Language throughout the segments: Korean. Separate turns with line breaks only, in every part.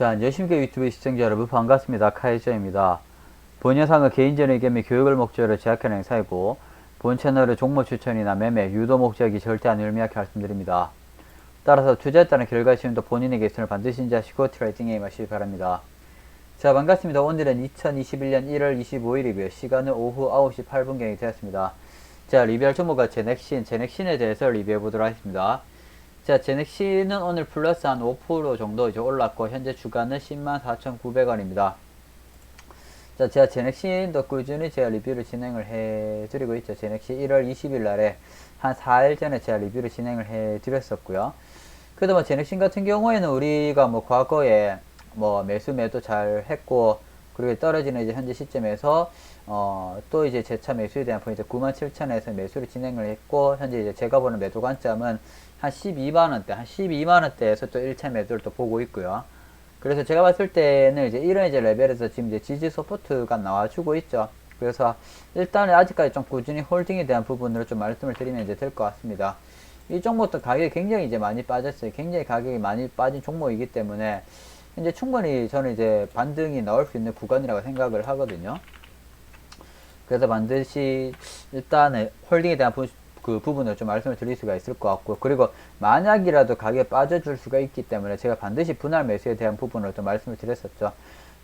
자, 안녕하십니까 유튜브 시청자 여러분 반갑습니다. 카이저입니다. 본 영상은 개인적인 의견 및 교육을 목적으로 제작하는 행사이고 본 채널의 종목 추천이나 매매, 유도 목적이 절대 아닌 의미하게 말씀드립니다. 따라서 투자에 따른 결과 시험도 본인에게 있음을 반드시 인지하시고 트레이딩에 임하시기 바랍니다. 자 반갑습니다. 오늘은 2021년 1월 25일이고요. 시간은 오후 9시 8분경이 되었습니다. 자 리뷰할 종목은 제넥신, 제넥신에 대해서 리뷰해 보도록 하겠습니다. 자, 제넥시는 오늘 플러스 한 5% 정도 이제 올랐고, 현재 주가는 104,900원입니다. 자, 제가 제넥신도 꾸준히 제가 리뷰를 진행을 해 드리고 있죠. 제넥시 1월 20일 날에 한 4일 전에 제가 리뷰를 진행을 해 드렸었고요. 그래도 뭐 제넥신 같은 경우에는 우리가 뭐 과거에 뭐 매수 매도 잘 했고, 그리고 떨어지는 이제 현재 시점에서 어, 또 이제 재차 매수에 대한 포인트 97,000에서 매수를 진행을 했고, 현재 이제 제가 보는 매도 관점은 한 12만원대, 한 12만원대에서 또 1차 매도를 또 보고 있고요. 그래서 제가 봤을 때는 이제 이런 이제 레벨에서 지금 이제 지지 서포트가 나와주고 있죠. 그래서 일단은 아직까지 좀 꾸준히 홀딩에 대한 부분으로 좀 말씀을 드리면 이제 될 것 같습니다. 이 종목도 가격이 굉장히 이제 많이 빠졌어요. 굉장히 가격이 많이 빠진 종목이기 때문에 현재 충분히 저는 이제 반등이 나올 수 있는 구간이라고 생각을 하거든요. 그래서 반드시 일단은 홀딩에 대한 부, 그 부분을 좀 말씀을 드릴 수가 있을 것 같고 그리고 만약이라도 가격에 빠져줄 수가 있기 때문에 제가 반드시 분할 매수에 대한 부분을 좀 말씀을 드렸었죠.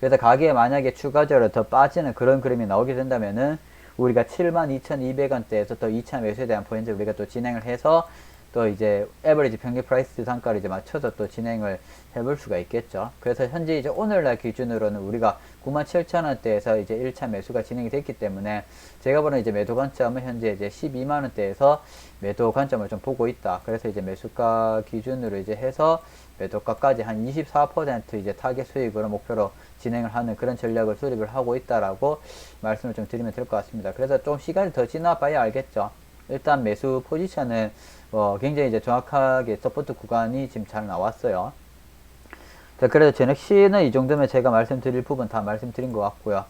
그래서 가격에 만약에 추가적으로 더 빠지는 그런 그림이 나오게 된다면은 우리가 72,200원대에서 또 2차 매수에 대한 포인트 우리가 또 진행을 해서 또 이제 에버리지 평균 프라이스 단가를 이제 맞춰서 또 진행을 해볼 수가 있겠죠. 그래서 현재 이제 오늘날 기준으로는 우리가 97,000원대에서 이제 1차 매수가 진행이 됐기 때문에 제가 보는 이제 매도 관점은 현재 이제 12만원대에서 매도 관점을 좀 보고 있다. 그래서 이제 매수가 기준으로 이제 해서 매도가까지 한 24% 이제 타겟 수익으로 목표로 진행을 하는 그런 전략을 수립을 하고 있다라고 말씀을 좀 드리면 될 것 같습니다. 그래서 좀 시간이 더 지나봐야 알겠죠. 일단 매수 포지션은 어, 굉장히 이제 정확하게 서포트 구간이 지금 잘 나왔어요. 자, 그래서 제넥시는 이 정도면 제가 말씀드릴 부분 다 말씀드린 것 같고요.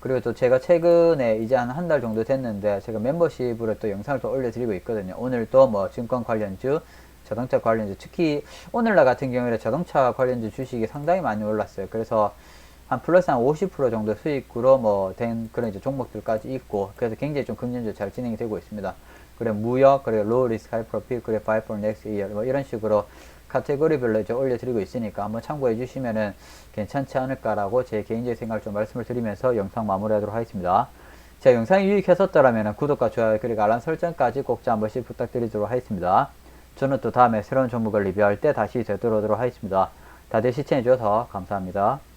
그리고 또 제가 최근에 이제 한 한 달 정도 됐는데 제가 멤버십으로 또 영상을 또 올려드리고 있거든요. 오늘 또뭐 증권 관련주, 자동차 관련주, 특히 오늘날 같은 경우에 자동차 관련주 주식이 상당히 많이 올랐어요. 그래서 한 플러스 한 50% 정도 수익으로 뭐 된 그런 이제 종목들까지 있고 그래서 굉장히 좀 긍정적으로 잘 진행이 되고 있습니다. 그래 무역, 그래 로우 리스크 하이 프로필, 그래 바이 포 넥스 이어 뭐 이런 식으로 카테고리별로 이제 올려드리고 있으니까 한번 참고해 주시면은 괜찮지 않을까라고 제 개인적인 생각을 좀 말씀을 드리면서 영상 마무리하도록 하겠습니다. 제 영상이 유익했었더라면 구독과 좋아요 그리고 알람 설정까지 꼭한 번씩 부탁드리도록 하겠습니다. 저는 또 다음에 새로운 종목을 리뷰할 때 다시 되돌아오도록 하겠습니다. 다들 시청해 주셔서 감사합니다.